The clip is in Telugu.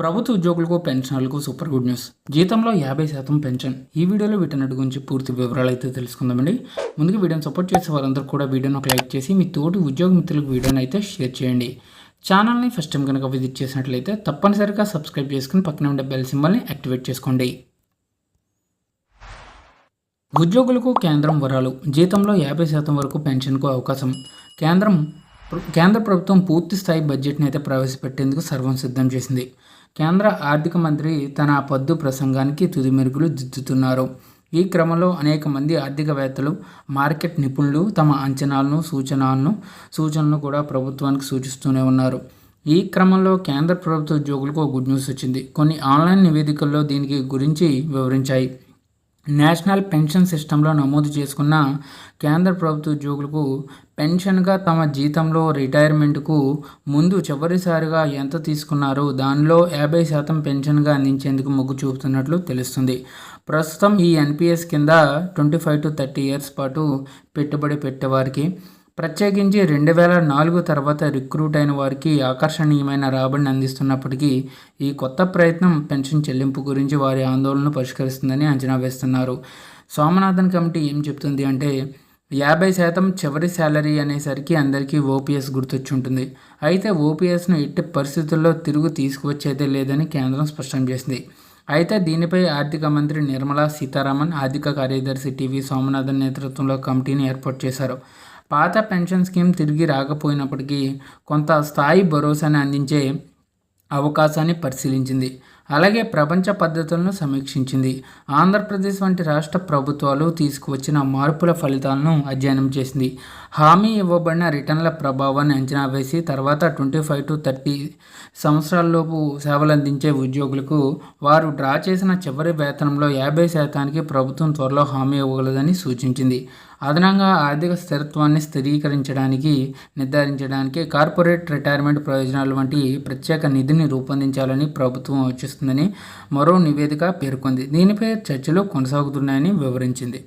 ప్రభుత్వ ఉద్యోగులకు పెన్షనర్లకు సూపర్ గుడ్ న్యూస్. జీతంలో యాభై శాతం పెన్షన్. ఈ వీడియోలో వీటన్నిటి గురించి పూర్తి వివరాలు అయితే తెలుసుకుందామండి. ముందుగా వీడియోని సపోర్ట్ చేసే వారందరూ కూడా వీడియోని ఒక లైక్ చేసి మీ తోటి ఉద్యోగ మిత్రులకు వీడియోని అయితే షేర్ చేయండి. ఛానల్ని ఫస్ట్ టైం కనుక విజిట్ చేసినట్లయితే తప్పనిసరిగా సబ్స్క్రైబ్ చేసుకుని పక్కన ఉండే బెల్ సింబల్ని యాక్టివేట్ చేసుకోండి. ఉద్యోగులకు కేంద్రం వరాలు. జీతంలో యాభై శాతం వరకు పెన్షన్కు అవకాశం. కేంద్రం కేంద్ర ప్రభుత్వం పూర్తి స్థాయి బడ్జెట్ని అయితే ప్రవేశపెట్టేందుకు సర్వం సిద్ధం చేసింది. కేంద్ర ఆర్థిక మంత్రి తన పద్దు ప్రసంగానికి తుది మెరుగులు దిద్దుతున్నారు. ఈ క్రమంలో అనేక మంది ఆర్థికవేత్తలు మార్కెట్ నిపుణులు తమ అంచనాలను సూచనలను సూచనలను కూడా ప్రభుత్వానికి సూచిస్తూనే ఉన్నారు. ఈ క్రమంలో కేంద్ర ప్రభుత్వ ఉద్యోగులకు గుడ్ న్యూస్ వచ్చింది. కొన్ని ఆన్లైన్ నివేదికల్లో దీనికి గురించి వివరించాయి. నేషనల్ పెన్షన్ సిస్టంలో నమోదు చేసుకున్న కేంద్ర ప్రభుత్వ ఉద్యోగులకు పెన్షన్గా తమ జీతంలో రిటైర్మెంట్కు ముందు చివరిసారిగా ఎంత తీసుకున్నారో దానిలో యాభై శాతం పెన్షన్గా అందించేందుకు మొగ్గు చూపుతున్నట్లు తెలుస్తుంది. ప్రస్తుతం ఈ ఎన్పిఎస్ కింద twenty five to thirty years పాటు పెట్టుబడి పెట్టేవారికి ప్రత్యేకించి రెండు వేల నాలుగు తర్వాత రిక్రూట్ అయిన వారికి ఆకర్షణీయమైన రాబడిని అందిస్తున్నప్పటికీ ఈ కొత్త ప్రయత్నం పెన్షన్ చెల్లింపు గురించి వారి ఆందోళనను పరిష్కరిస్తుందని అంచనా వేస్తున్నారు. సోమనాథన్ కమిటీ ఏం చెప్తుంది అంటే యాభై శాతం చివరి శాలరీ అనేసరికి అందరికీ ఓపీఎస్ గుర్తొచ్చుంటుంది అయితే ఓపీఎస్ను ఎట్టి పరిస్థితుల్లో తిరుగు తీసుకువచ్చేదే లేదని కేంద్రం స్పష్టం చేసింది. అయితే దీనిపై ఆర్థిక మంత్రి నిర్మలా సీతారామన్ ఆర్థిక కార్యదర్శి టీవీ సోమనాథన్ నేతృత్వంలో కమిటీని ఏర్పాటు చేశారు. పాత పెన్షన్ స్కీమ్ తిరిగి రాకపోయినప్పటికీ కొంత స్థాయి భరోసాని అందించే అవకాశాన్ని పరిశీలించింది. అలాగే ప్రపంచ పద్ధతులను సమీక్షించింది. ఆంధ్రప్రదేశ్ వంటి రాష్ట్ర ప్రభుత్వాలు తీసుకువచ్చిన మార్పుల ఫలితాలను అధ్యయనం చేసింది. హామీ ఇవ్వబడిన రిటర్న్ల ప్రభావాన్ని అంచనా వేసి తర్వాత ట్వంటీ ఫైవ్ టు థర్టీ సంవత్సరాలలోపు సేవలు అందించే ఉద్యోగులకు వారు డ్రా చేసిన చివరి వేతనంలో యాభై శాతానికి ప్రభుత్వం త్వరలో హామీ ఇవ్వగలదని సూచించింది. అదనంగా ఆర్థిక స్థిరత్వాన్ని స్థిరీకరించడానికి నిర్ధారించడానికి కార్పొరేట్ రిటైర్మెంట్ ప్రయోజనాలు వంటి ప్రత్యేక నిధిని రూపొందించాలని ప్రభుత్వం వచ్చిస్తుందని మరో నివేదిక పేర్కొంది. దీనిపై చర్చలు కొనసాగుతున్నాయని వివరించింది.